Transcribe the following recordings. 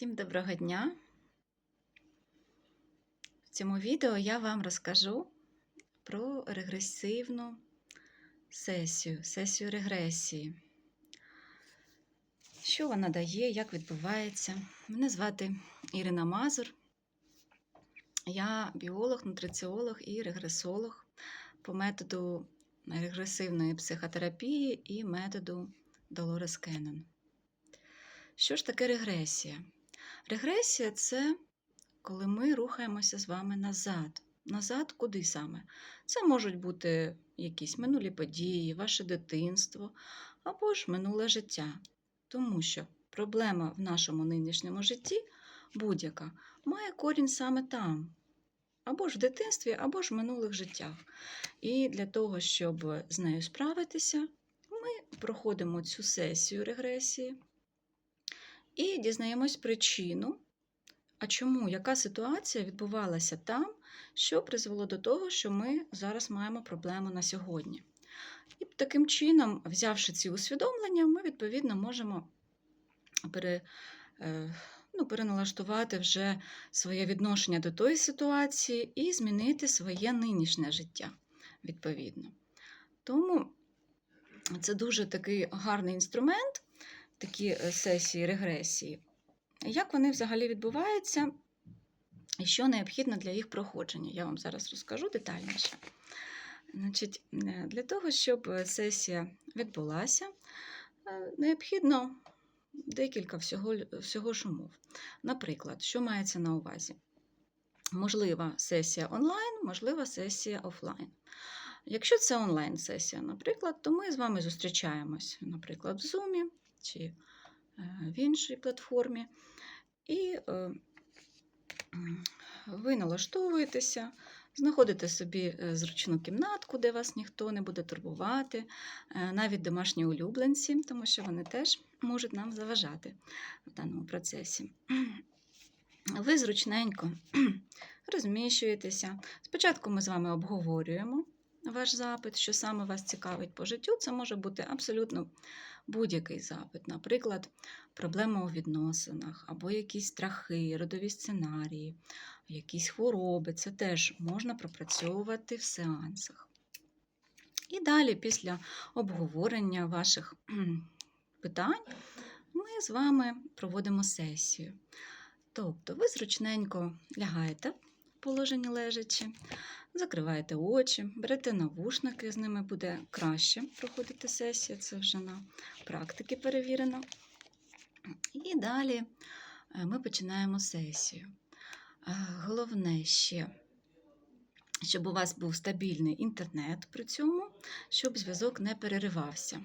Всім доброго дня! В цьому відео я вам розкажу про регресивну сесію, сесію регресії. Що вона дає, як відбувається. Мене звати Ірина Мазур. Я біолог, нутриціолог і регресолог по методу регресивної психотерапії і методу Dolores Cannon. Що ж таке регресія? Регресія це коли ми рухаємося з вами назад. Назад куди саме? Це можуть бути якісь минулі події, ваше дитинство або ж минуле життя. Тому що проблема в нашому нинішньому житті будь-яка має корінь саме там, або ж в дитинстві, або ж в минулих життях. І для того, щоб з нею справитися, ми проходимо цю сесію регресії і дізнаємось причину, а чому, яка ситуація відбувалася там, що призвело до того, що ми зараз маємо проблему на сьогодні. І таким чином, взявши ці усвідомлення, ми відповідно можемо пере, е, ну, переналаштувати вже своє відношення до тої ситуації і змінити своє нинішнє життя відповідно. Тому це дуже такий гарний інструмент, такі е, сесії регресії. Як вони взагалі відбуваються і що необхідно для їх проходження? Я вам зараз розкажу детальніше. Значить, е, Для того, щоб е, сесія відбулася, необхідно декілька всього, всього ж умов. Наприклад, що мається на увазі? Можлива сесія онлайн, можлива сесія офлайн. Якщо це онлайн-сесія, наприклад, то ми з вами зустрічаємось, наприклад, в Zoom чи в іншій платформі, і ви налаштовуєтеся, знаходите собі зручну кімнатку, де вас ніхто не буде турбувати, навіть домашні улюбленці, тому що вони теж можуть нам заважати в даному процесі. Ви зручненько розміщуєтеся. Спочатку ми з вами обговорюємо ваш запит, що саме вас цікавить по життю. Це може бути абсолютно будь-який запит, наприклад, проблема у відносинах, або якісь страхи, родові сценарії, якісь хвороби. Це теж можна пропрацьовувати в сеансах. І далі, після обговорення ваших питань, ми з вами проводимо сесію. Тобто, ви зручненько лягаєте в положенні лежачи, закриваєте очі, берете навушники, з ними буде краще проходити сесія, це вже на практиці перевірено. І далі ми починаємо сесію. Головне ще, щоб у вас був стабільний інтернет при цьому, щоб зв'язок не переривався.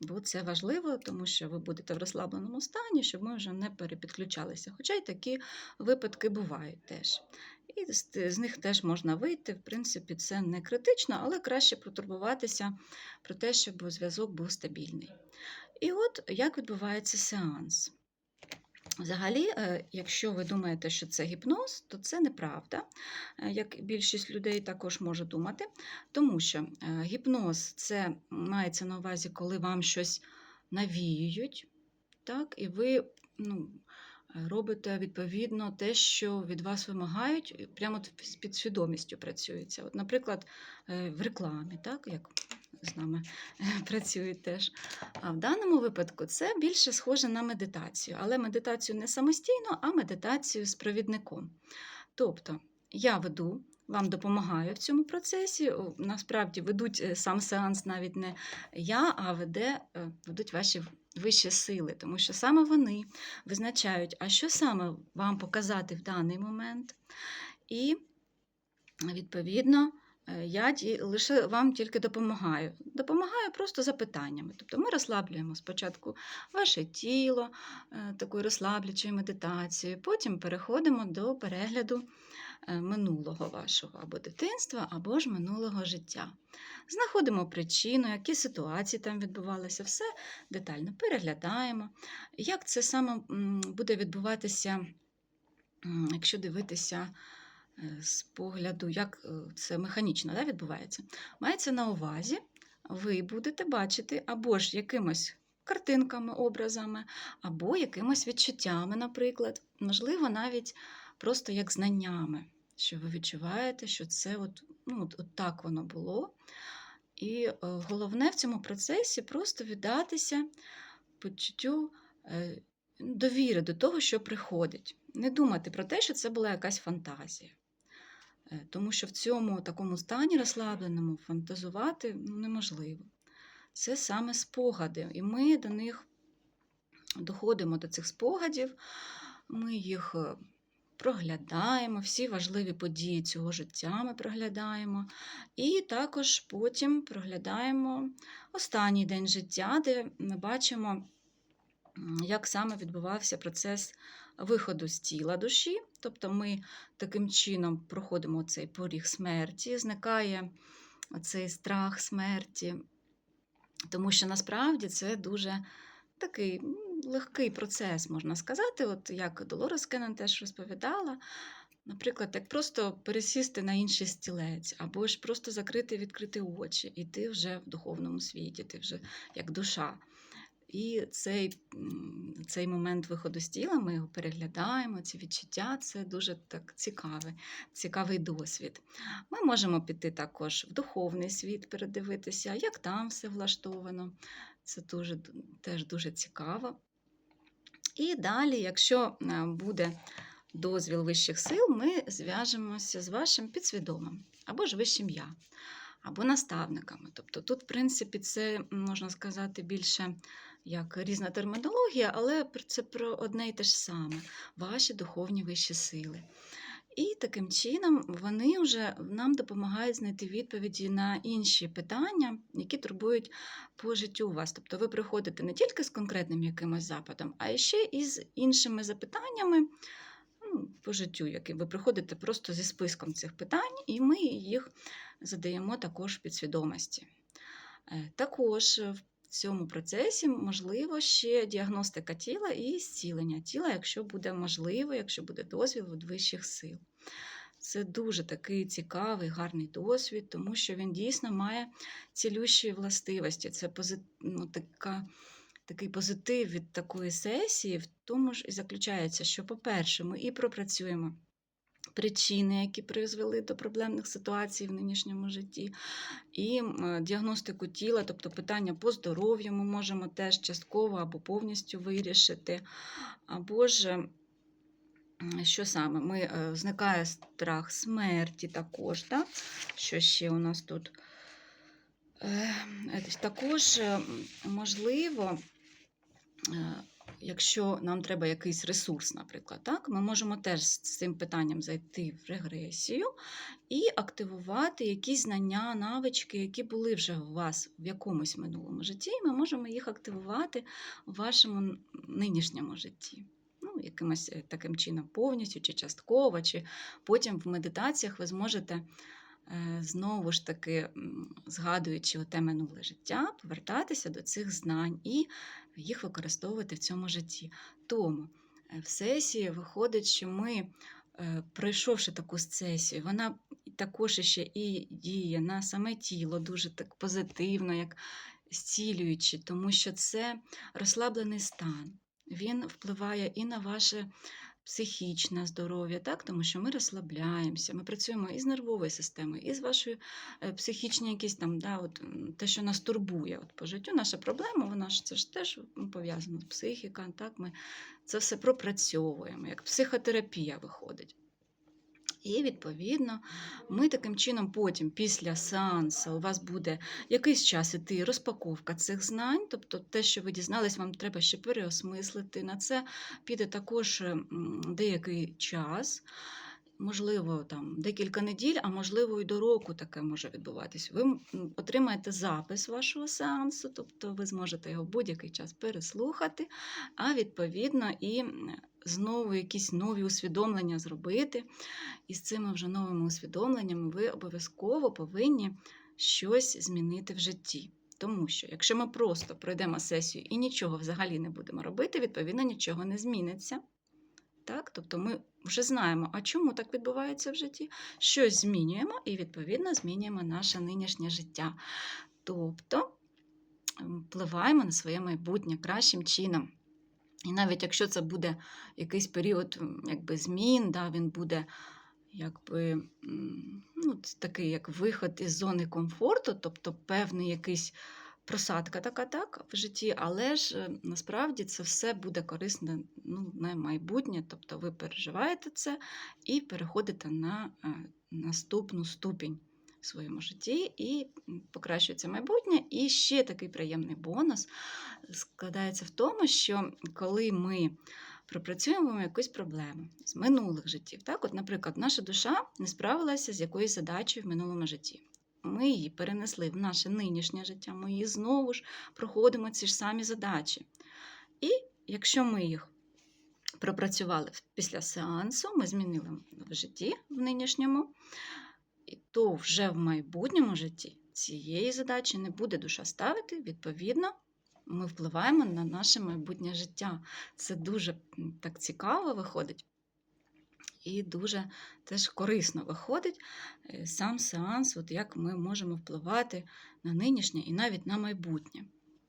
Бо це важливо, тому що ви будете в розслабленому стані, щоб ми вже не перепідключалися. Хоча й такі випадки бувають теж. І з них теж можна вийти. В принципі, це не критично, але краще потурбуватися про те, щоб зв'язок був стабільний. І от як відбувається сеанс. Взагалі, е, якщо ви думаєте, що це гіпноз, то це неправда, е, як більшість людей також може думати, тому що е, гіпноз це мається на увазі, коли вам щось навіюють, так, і ви ну, робите відповідно те, що від вас вимагають, прямо з підсвідомістю працюється. От, Наприклад, в рекламі, так, як з нами працюють теж. А в даному випадку це більше схоже на медитацію, але медитацію не самостійно, а медитацію з провідником. Тобто я веду. Вам допомагаю в цьому процесі. Насправді ведуть сам сеанс навіть не я, а веде, ведуть ваші вищі сили, тому що саме вони визначають, а що саме вам показати в даний момент. І, відповідно, я лише вам тільки допомагаю. Допомагаю просто запитаннями. Тобто ми розслаблюємо спочатку ваше тіло такою розслаблюючою медитацією, потім переходимо до перегляду минулого вашого або дитинства, або ж минулого життя. Знаходимо причину, які ситуації там відбувалися, все детально переглядаємо. Як це саме буде відбуватися, якщо дивитися з погляду, як це механічно да, відбувається, мається на увазі, ви будете бачити або ж якимось картинками, образами, або якимось відчуттями, наприклад, можливо, навіть просто як знаннями, що ви відчуваєте, що це от, ну, от, от так воно було. І е, головне в цьому процесі просто віддатися почуттю е, довіри до того, що приходить. Не думати про те, що це була якась фантазія. Е, Тому що в цьому такому стані розслабленому фантазувати ну, неможливо. Це саме спогади, і ми до них доходимо до цих спогадів, ми їх проглядаємо, всі важливі події цього життя ми проглядаємо. І також потім проглядаємо останній день життя, де ми бачимо, як саме відбувався процес виходу з тіла душі. Тобто ми таким чином проходимо цей поріг смерті, зникає цей страх смерті, тому що насправді це дуже такий легкий процес, можна сказати, от як Долорес Кеннон теж розповідала. Наприклад, як просто пересісти на інший стілець, або ж просто закрити відкрити очі, і ти вже в духовному світі, ти вже як душа. І цей, цей момент виходу з тіла, ми його переглядаємо, ці відчуття це дуже так цікавий, цікавий досвід. Ми можемо піти також в духовний світ, передивитися, як там все влаштовано. Це дуже, теж дуже цікаво. І далі, якщо е, буде дозвіл вищих сил, ми зв'яжемося з вашим підсвідомим або ж вищим я, або наставниками. Тобто тут, в принципі, це можна сказати більше як різна термінологія, але це про одне і те ж саме ваші духовні вищі сили. І таким чином вони вже нам допомагають знайти відповіді на інші питання, які турбують по життю вас. Тобто ви приходите не тільки з конкретним якимось запитом, а ще і з іншими запитаннями ну, по життю, які ви приходите просто зі списком цих питань, і ми їх задаємо також в підсвідомості. Е, Також в цьому процесі можливо ще діагностика тіла і зцілення тіла, якщо буде можливо, якщо буде дозвіл від вищих сил. Це дуже такий цікавий, гарний досвід, тому що він дійсно має цілющі властивості. Це пози- ну, така, такий позитив від такої сесії, в тому ж і заключається, що, по-перше, ми і пропрацюємо причини, які призвели до проблемних ситуацій в нинішньому житті, і діагностику тіла, тобто питання по здоров'ю ми можемо теж частково або повністю вирішити. Або ж що саме? Ми, е, зникає страх смерті також. Так? Що ще у нас тут? Е, Також е, можливо, якщо нам треба якийсь ресурс, наприклад, так, ми можемо теж з цим питанням зайти в регресію і активувати якісь знання, навички, які були вже у вас в якомусь минулому житті, і ми можемо їх активувати в вашому нинішньому житті. Якимось е, таким чином повністю чи частково, чи потім в медитаціях ви зможете е, знову ж таки, згадуючи оте минуле життя, повертатися до цих знань і їх використовувати в цьому житті. Тому е, в сесії виходить, що ми, пройшовши таку сесію, вона також ще і діє на саме тіло дуже так позитивно, як зцілюючи, тому що це розслаблений стан. Він впливає і на ваше психічне здоров'я, так? тому що ми розслабляємося, ми працюємо і з нервовою системою, і з вашою психічною якісь там, да, от, те, що нас турбує от, по життю. Наша проблема, вона ж це ж теж пов'язана з психікою. Ми це все пропрацьовуємо, як психотерапія виходить. І, відповідно, ми таким чином потім, після сеансу, у вас буде якийсь час іти розпаковка цих знань, тобто те, що ви дізнались, вам треба ще переосмислити. На це піде також деякий час. Можливо, там декілька неділь, а можливо, і до року таке може відбуватись. Ви отримаєте запис вашого сеансу, тобто ви зможете його будь-який час переслухати, а відповідно і знову якісь нові усвідомлення зробити. І з цими вже новими усвідомленнями ви обов'язково повинні щось змінити в житті. Тому що якщо ми просто пройдемо сесію і нічого взагалі не будемо робити, відповідно нічого не зміниться. Так? Тобто ми вже знаємо, а чому так відбувається в житті, щось змінюємо і, відповідно, змінюємо наше нинішнє життя. Тобто впливаємо на своє майбутнє кращим чином. І навіть якщо це буде якийсь період якби, змін, да, він буде якби, ну, такий як виход із зони комфорту, тобто певний якийсь просадка така так в житті, але ж е, насправді це все буде корисно ну, на майбутнє, тобто ви переживаєте це і переходите на е, наступну ступінь в своєму житті і покращується майбутнє. І ще такий приємний бонус складається в тому, що коли ми пропрацюємо якусь проблему з минулих життів, так, от, наприклад, наша душа не справилася з якоюсь задачею в минулому житті. Ми її перенесли в наше нинішнє життя, ми її знову ж проходимо ці ж самі задачі. І якщо ми їх пропрацювали після сеансу, ми змінили в житті в нинішньому, то вже в майбутньому житті цієї задачі не буде душа ставити, відповідно, ми впливаємо на наше майбутнє життя. Це дуже так цікаво виходить. І дуже теж корисно виходить е, сам сеанс, от як ми можемо впливати на нинішнє і навіть на майбутнє.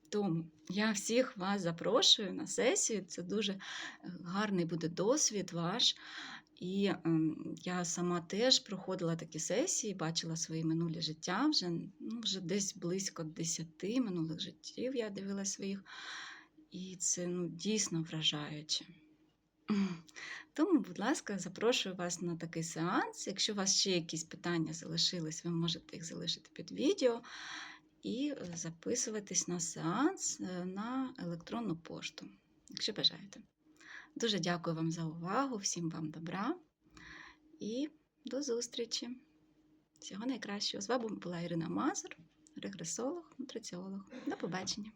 Тому я всіх вас запрошую на сесію. Це дуже е, гарний буде досвід ваш. І ем, я сама теж проходила такі сесії, бачила свої минулі життя, вже, ну, вже десь близько 10 минулих життів я дивилася своїх. І це ну, дійсно вражаюче. Тому, будь ласка, запрошую вас на такий сеанс. Якщо у вас ще якісь питання залишились, ви можете їх залишити під відео і е, записуватись на сеанс е, на електронну пошту, якщо бажаєте. Дуже дякую вам за увагу, всім вам добра і до зустрічі. Всього найкращого. З вами була Ірина Мазур, регресолог, нутриціолог. До побачення.